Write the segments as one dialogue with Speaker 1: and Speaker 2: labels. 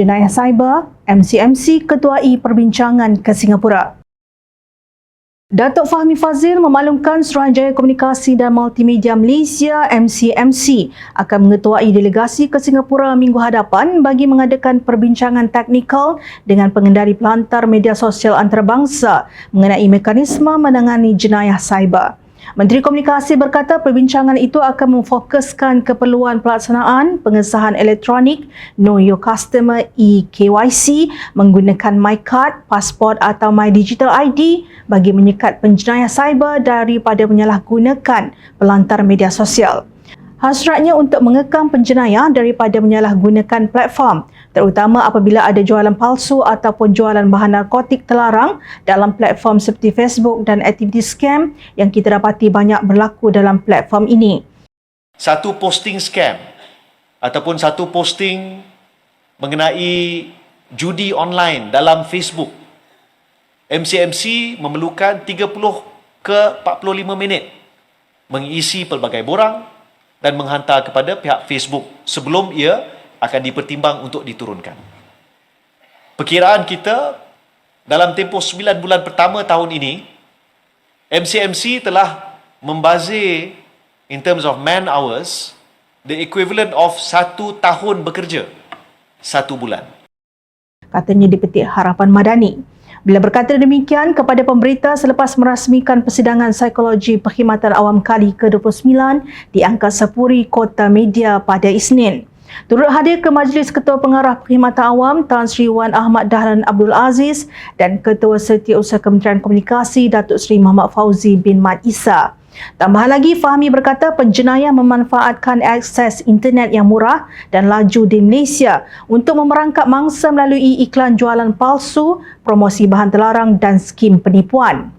Speaker 1: jenayah cyber, MCMC ketuai perbincangan ke Singapura. Datuk Fahmi Fazil memaklumkan Suruhanjaya Komunikasi dan Multimedia Malaysia MCMC akan mengetuai delegasi ke Singapura minggu hadapan bagi mengadakan perbincangan teknikal dengan pengendali pelantar media sosial antarabangsa mengenai mekanisme menangani jenayah cyber. Menteri Komunikasi berkata perbincangan itu akan memfokuskan keperluan pelaksanaan pengesahan elektronik Know Your Customer eKYC menggunakan MyCard, pasport atau My Digital ID bagi menyekat penjenayah cyber daripada menyalahgunakan pelantar media sosial. Hasratnya untuk mengekang penjenayah daripada menyalahgunakan platform terutama apabila ada jualan palsu ataupun jualan bahan narkotik terlarang dalam platform seperti Facebook dan aktiviti scam yang kita dapati banyak berlaku dalam platform ini.
Speaker 2: Satu posting scam ataupun satu posting mengenai judi online dalam Facebook. MCMC memerlukan 30 ke 45 minit mengisi pelbagai borang dan menghantar kepada pihak Facebook sebelum ia akan dipertimbang untuk diturunkan. Perkiraan kita dalam tempoh 9 bulan pertama tahun ini, MCMC telah membazir in terms of man hours the equivalent of satu tahun bekerja satu bulan.
Speaker 1: Katanya dipetik Harapan Madani. Bila berkata demikian kepada pemberita selepas merasmikan persidangan psikologi perkhidmatan awam kali ke-29 di Angka Sepuri Kota Media pada Isnin. Turut hadir ke Majlis Ketua Pengarah Perkhidmatan Awam Tan Sri Wan Ahmad Dahlan Abdul Aziz dan Ketua Setiausaha Kementerian Komunikasi Datuk Sri Muhammad Fauzi bin Mat Isa. Tambahan lagi, Fahmi berkata penjenayah memanfaatkan akses internet yang murah dan laju di Malaysia untuk memerangkap mangsa melalui iklan jualan palsu, promosi bahan terlarang dan skim penipuan.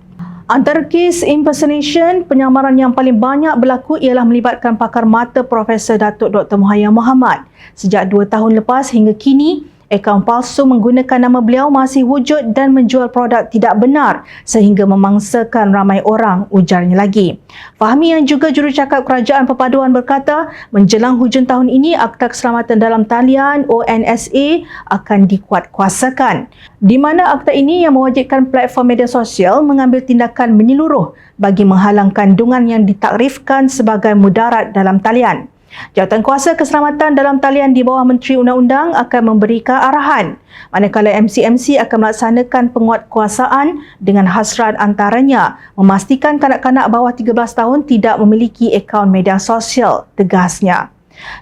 Speaker 1: Antara kes impersonation, penyamaran yang paling banyak berlaku ialah melibatkan pakar mata Profesor Datuk Dr. Muhayyam Muhammad. Sejak dua tahun lepas hingga kini, akaun palsu menggunakan nama beliau masih wujud dan menjual produk tidak benar sehingga memangsakan ramai orang ujarnya lagi. Fahmi yang juga jurucakap Kerajaan Perpaduan berkata menjelang hujung tahun ini Akta Keselamatan Dalam Talian ONSA akan dikuatkuasakan di mana akta ini yang mewajibkan platform media sosial mengambil tindakan menyeluruh bagi menghalang kandungan yang ditakrifkan sebagai mudarat dalam talian. Jawatan Kuasa Keselamatan dalam talian di bawah Menteri Undang-Undang akan memberikan arahan manakala MCMC akan melaksanakan penguatkuasaan dengan hasrat antaranya memastikan kanak-kanak bawah 13 tahun tidak memiliki akaun media sosial, tegasnya.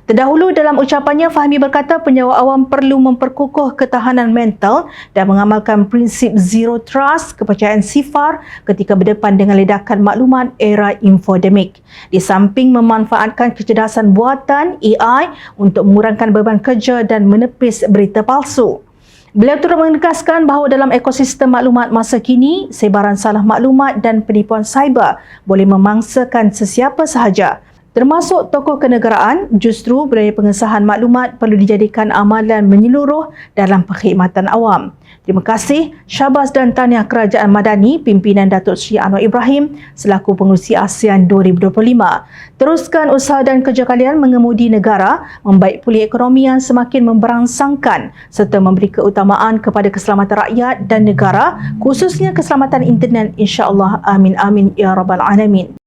Speaker 1: Terdahulu dalam ucapannya Fahmi berkata penyewa awam perlu memperkukuh ketahanan mental dan mengamalkan prinsip zero trust kepercayaan sifar ketika berdepan dengan ledakan maklumat era infodemik. Di samping memanfaatkan kecerdasan buatan AI untuk mengurangkan beban kerja dan menepis berita palsu. Beliau turut menegaskan bahawa dalam ekosistem maklumat masa kini, sebaran salah maklumat dan penipuan cyber boleh memangsakan sesiapa sahaja termasuk tokoh kenegaraan, justru budaya pengesahan maklumat perlu dijadikan amalan menyeluruh dalam perkhidmatan awam. Terima kasih Syabas dan Tahniah Kerajaan Madani pimpinan Datuk Seri Anwar Ibrahim selaku pengurusi ASEAN 2025. Teruskan usaha dan kerja kalian mengemudi negara, membaik pulih ekonomi yang semakin memberangsangkan serta memberi keutamaan kepada keselamatan rakyat dan negara khususnya keselamatan internet insya-Allah amin amin ya rabbal alamin.